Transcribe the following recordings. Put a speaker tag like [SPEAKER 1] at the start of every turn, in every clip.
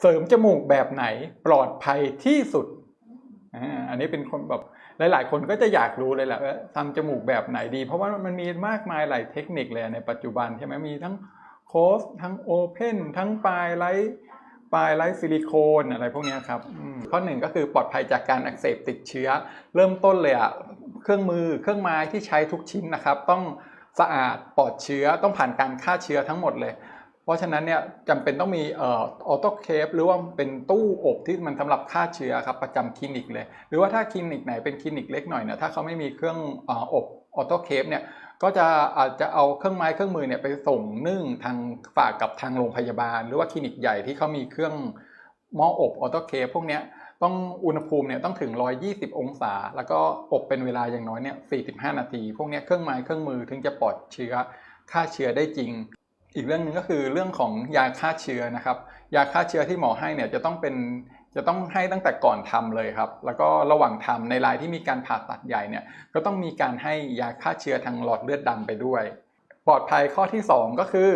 [SPEAKER 1] เสริมจมูกแบบไหนปลอดภัยที่สุดอ่าอันนี้เป็นคนแบบหลาย ๆ คนก็จะอยากรู้เลยแหละว่าทำจมูกแบบไหนดี เพราะว่ามันมีมากมายหลายเทคนิคเลยในปัจจุบันใช่ไหมมีทั้งโคสทั้งโอเพนทั้งปลายไลท์ปลายไลท์ซิลิโคนอะไรพวกเนี้ยครับอืมข้อหนึ่งก็คือปลอดภัยจากการอักเสบติดเชื้อ เริ่มต้นเลยอะเครื่องมือเครื่องไม้ที่ใช้ทุกชิ้นนะครับ ต้องสะอาดปลอดเชื้อต้องผ่านการฆ่าเชื้อทั้งหมดเลยเพ ราะฉะนั้นเนี่ยจำเป็นต้องมีเอออโต้เคปหรือว่าเป็นตู้อบที่มันสำหรับฆ่าเชื้อครับประจำคลินิกเลย หรือว่าถ้าคลินิกไหนเป็นคลินิกเล็กหน่อยเนี่ยถ้าเขาไม่มีเครื่องเอออบออโต้เคปเนี่ยก็จะอาจจะเอาเครื่องไม้เครื่องมือเนี่ยไปส่งนึ่งทางฝากกับทางโรงพยาบาล หรือว่าคลินิกใหญ่ที่เขามีเครื่องหม้ออบออโต้เคปพวกเนี้ยต้องอุณหภูมิเนี่ยต้องถึง 120 องศา แล้วก็อบเป็นเวลาอย่างน้อยเนี่ย 45 นาที พวกเนี้ยเครื่องไม้เครื่องมือถึงจะปลอดเชื้อฆ่าเชื้อได้จริง อีกเรื่องหนึ่งก็คือเรื่องของยาฆ่าเชื้อนะครับ ยาฆ่าเชื้อที่หมอให้เนี่ยจะต้องเป็นจะต้องให้ตั้งแต่ก่อนทำเลยครับ แล้วก็ระหว่างทำในรายที่มีการผ่าตัดใหญ่เนี่ยก็ต้องมีการให้ยาฆ่าเชื้อทางหลอดเลือดดำไปด้วย ปลอดภัยข้อที่ 2 ก็คือ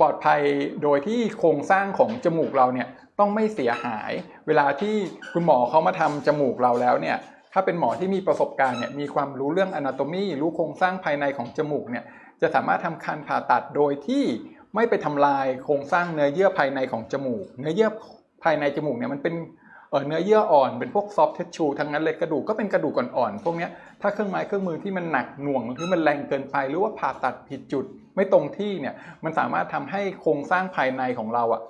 [SPEAKER 1] ปลอดภัยโดยที่โครงสร้างของจมูกเราเนี่ยต้องไม่เสียหาย เวลาที่คุณหมอเขามาทำจมูกเราแล้วเนี่ยถ้าเป็นหมอที่มีประสบการณ์เนี่ยมีความรู้เรื่อง anatomy รู้โครงสร้างภายในของจมูกเนี่ยจะสามารถทำการผ่าตัดโดยที่ ไม่ไปทำลายโครงสร้างเนื้อเยื่อภายในของจมูก เนื้อเยื่อภายในจมูกเนี่ยมันเป็นเนื้อเยื่ออ่อนเป็นพวกซอฟต์เทชชูทั้งนั้นเลยกระดูกก็เป็นกระดูกอ่อนๆพวกนี้ถ้าเครื่องไม้เครื่องมือที่มันหนักหน่วงหรือมันแรงเกินไป หรือว่าผ่าตัดผิดจุด ไม่ตรงที่เนี่ยมันสามารถทำให้โครงสร้างภายในของเราอะ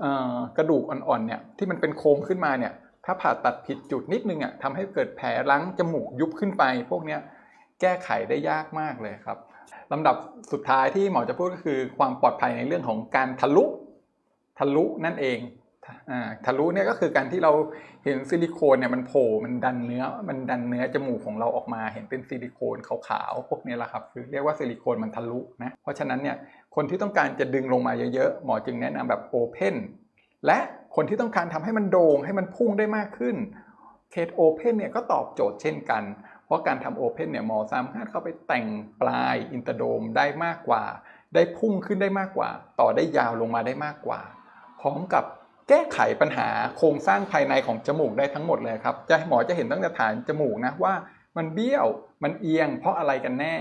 [SPEAKER 1] เอ่อกระดูกอ่อนๆเนี่ยที่มันเป็นโครงขึ้นมาเนี่ยถ้าผ่าตัดผิดจุดนิดนึงอะทำให้เกิดแผลลังจมูกยุบขึ้นไป พวกนี้แก้ไขได้ยากมากเลยครับ ลำดับสุดท้ายที่หมอจะพูดก็คือความปลอดภัยในเรื่องของการทะลุทะลุนั่นเองอทะลุเนี่ยก็คือการที่เราเห็นซิลิโคนเนี่ยมันโผล่มันดันเนื้อมันดันเนื้อจมูกของเราออกมา เห็นเป็นซิลิโคนขาวๆพวกนี้แหละครับคือเรียกว่าซิลิโคนมันทะลุนะเพราะฉะนั้นเนี่ยคนที่ต้องการจะดึงลงมาเยอะๆหมอจึงแนะนำแบบโอเพนและคนที่ต้องการทำให้มันโด่งให้มันพุ่งได้มากขึ้นเคสโอเพนเนี่ยก็ตอบโจทย์เช่นกัน เพราะการทำโอเพนเนี่ยหมอสามารถเข้าไปแต่งปลายอินเตอร์โดมได้มากกว่า ได้พุ่งขึ้นได้มากกว่า ต่อได้ยาวลงมาได้มากกว่า พร้อมกับแก้ไขปัญหาโครงสร้างภายในของจมูกได้ทั้งหมดเลยครับจะหมอจะเห็นตั้งแต่ฐานจมูกนะว่ามันเบี้ยวมันเอียง เพราะอะไรกันแน่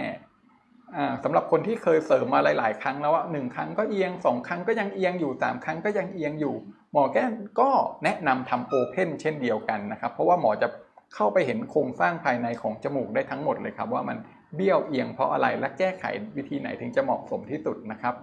[SPEAKER 1] สำหรับคนที่เคยเสริมมาหลาย ๆ ครั้งแล้วว่าหนึ่งครั้งก็เอียงสองครั้งก็ยังเอียงอยู่สามครั้งก็ยังเอียงอยู่ หมอแก้ก็แนะนำทำโอเพนเช่นเดียวกันนะครับ เพราะว่าหมอจะ เข้าไปเห็นโครงสร้างภายในของจมูกได้ทั้งหมดเลยครับว่ามันเบี้ยวเอียงเพราะอะไรและแก้ไขวิธีไหนถึงจะเหมาะสมที่สุดนะครับ